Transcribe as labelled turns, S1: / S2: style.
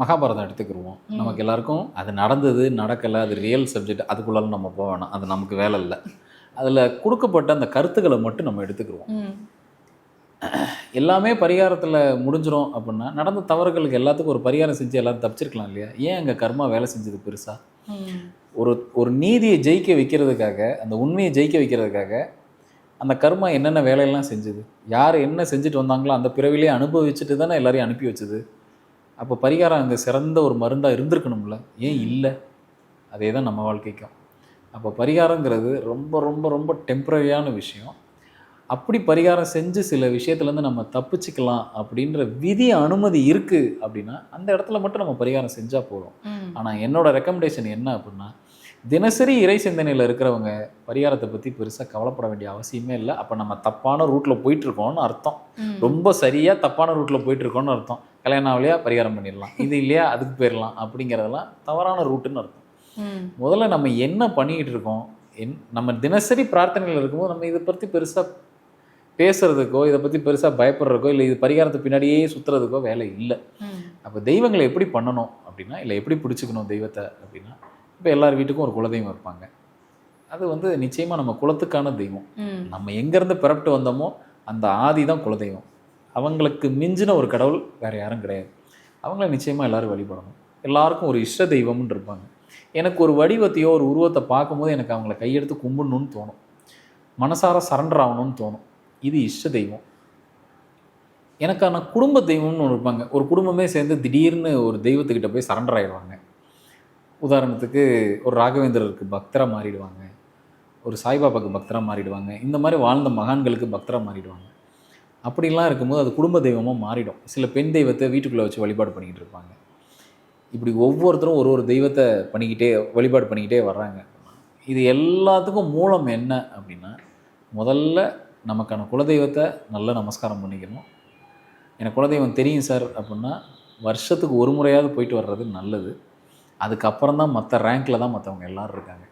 S1: மகாபாரதம் எடுத்துக்கிருவோம். நமக்கு எல்லாருக்கும் அது நடந்தது நடக்கலை அது ரியல் சப்ஜெக்ட் அதுக்குள்ளால நம்ம போக வேணாம். அது நமக்கு வேலை இல்லை. அதில் கொடுக்கப்பட்ட அந்த கருத்துக்களை மட்டும் நம்ம எடுத்துக்கிருவோம்.
S2: ம்.
S1: எல்லாமே பரிகாரத்தில் முடிஞ்சிரும் அப்படின்னா நடந்த தவறுகளுக்கு எல்லாத்துக்கும் ஒரு பரிகாரம் செஞ்சு எல்லாரும் தப்பிச்சிருக்கலாம் இல்லையா? ஏன் அங்கே கர்மா வேலை செஞ்சது பெருசா. ஒரு ஒரு நீதியை ஜெயிக்க வைக்கிறதுக்காக அந்த உண்மையை ஜெயிக்க வைக்கிறதுக்காக அந்த கர்மா என்னென்ன வேலையெல்லாம் செஞ்சுது? யார் என்ன செஞ்சுட்டு வந்தாங்களோ அந்த பிறவிலே அனுபவிச்சுட்டு தானே எல்லாரையும் அனுப்பி வச்சுது? அப்போ பரிகாரம் அங்கே சிறந்த ஒரு மருந்தாக இருந்திருக்கணும்ல? ஏன் இல்லை? அதே தான் நம்ம வாழ்க்கைக்கும். அப்போ பரிகாரங்கிறது ரொம்ப ரொம்ப ரொம்ப டெம்பரரியான விஷயம். அப்படி பரிகாரம் செஞ்சு சில விஷயத்துலேருந்து நம்ம தப்பிச்சுக்கலாம் அப்படின்ற விதி அனுமதி இருக்குது அப்படின்னா அந்த இடத்துல மட்டும் நம்ம பரிகாரம் செஞ்சால் போதும். ஆனால் என்னோட ரெக்கமெண்டேஷன் என்ன அப்படின்னா தினசரி இறை சிந்தனையில் இருக்கிறவங்க பரிகாரத்தை பற்றி பெருசாக கவலைப்பட வேண்டிய அவசியமே இல்லை. அப்போ நம்ம தப்பான ரூட்டில் போயிட்டுருக்கோம்னு அர்த்தம். ரொம்ப சரியாக தப்பான ரூட்டில் போயிட்டுருக்கோம்னு அர்த்தம். கல்யாணம் ஆகலையா பரிகாரம் பண்ணிடலாம். இது இல்லையா? அதுக்கு போயிடலாம். அப்படிங்கிறதெல்லாம் தவறான ரூட்டுன்னு அர்த்தம். முதல்ல நம்ம என்ன பண்ணிக்கிட்டு இருக்கோம் என் நம்ம தினசரி பிரார்த்தனைகள் இருக்கும்போது நம்ம இதை பற்றி பெருசாக பேசுறதுக்கோ இதை பற்றி பெருசாக பயப்படுறதுக்கோ இல்லை இது பரிகாரத்து பின்னாடியே சுற்றுறதுக்கோ வேலை இல்லை. அப்போ தெய்வங்களை எப்படி பண்ணணும் அப்படின்னா இல்லை எப்படி பிடிச்சிக்கணும் தெய்வத்தை அப்படின்னா இப்போ எல்லார் வீட்டுக்கும் ஒரு குலதெய்வம் இருப்பாங்க. அது வந்து நிச்சயமாக நம்ம குலத்துக்கான தெய்வம். நம்ம எங்கேருந்து பிறப்பிட்டு வந்தோமோ அந்த ஆதி தான் குலதெய்வம். அவங்களுக்கு மிஞ்சின ஒரு கடவுள் வேறு யாரும் கிடையாது. அவங்கள நிச்சயமாக எல்லாரும் வழிபடணும். எல்லாருக்கும் ஒரு இஷ்ட தெய்வம்னு இருப்பாங்க. எனக்கு ஒரு வடிவத்தையோ ஒரு உருவத்தை பார்க்கும்போது எனக்கு அவங்கள கையெடுத்து கும்பிடணும்னு தோணும். மனசார சரண்டர் ஆகணும்னு தோணும். இது இஷ்ட தெய்வம். எனக்கான குடும்ப தெய்வம்னு ஒன்று இருப்பாங்க. ஒரு குடும்பமே சேர்ந்து திடீர்னு ஒரு தெய்வத்துக்கிட்ட போய் சரண்டர் ஆயிடுவாங்க. உதாரணத்துக்கு ஒரு ராகவேந்திரருக்கு பக்தராக மாறிடுவாங்க. ஒரு சாய்பாபாவுக்கு பக்தராக மாறிடுவாங்க. இந்த மாதிரி வாழ்ந்த மகான்களுக்கு பக்தராக மாறிடுவாங்க. அப்படிலாம் இருக்கும்போது அது குடும்ப தெய்வமாக மாறிடும். சில பெண் தெய்வத்தை வீட்டுக்குள்ளே வச்சு வழிபாடு பண்ணிக்கிட்டு இருப்பாங்க. இப்படி ஒவ்வொருத்தரும் ஒரு ஒரு தெய்வத்தை பண்ணிக்கிட்டே வழிபாடு பண்ணிக்கிட்டே வர்றாங்க. இது எல்லாத்துக்கும் மூலம் என்ன அப்படின்னா முதல்ல நமக்கான குலதெய்வத்தை நல்லா நமஸ்காரம் பண்ணிக்கணும். எனக்கு குலதெய்வம் தெரியும் சார் அப்படின்னா வருஷத்துக்கு ஒரு முறையாவது போயிட்டு வர்றது நல்லது. அதுக்கப்புறம் தான் மற்ற ரேங்க்கில் தான் மற்றவங்க எல்லாரும் இருக்காங்க.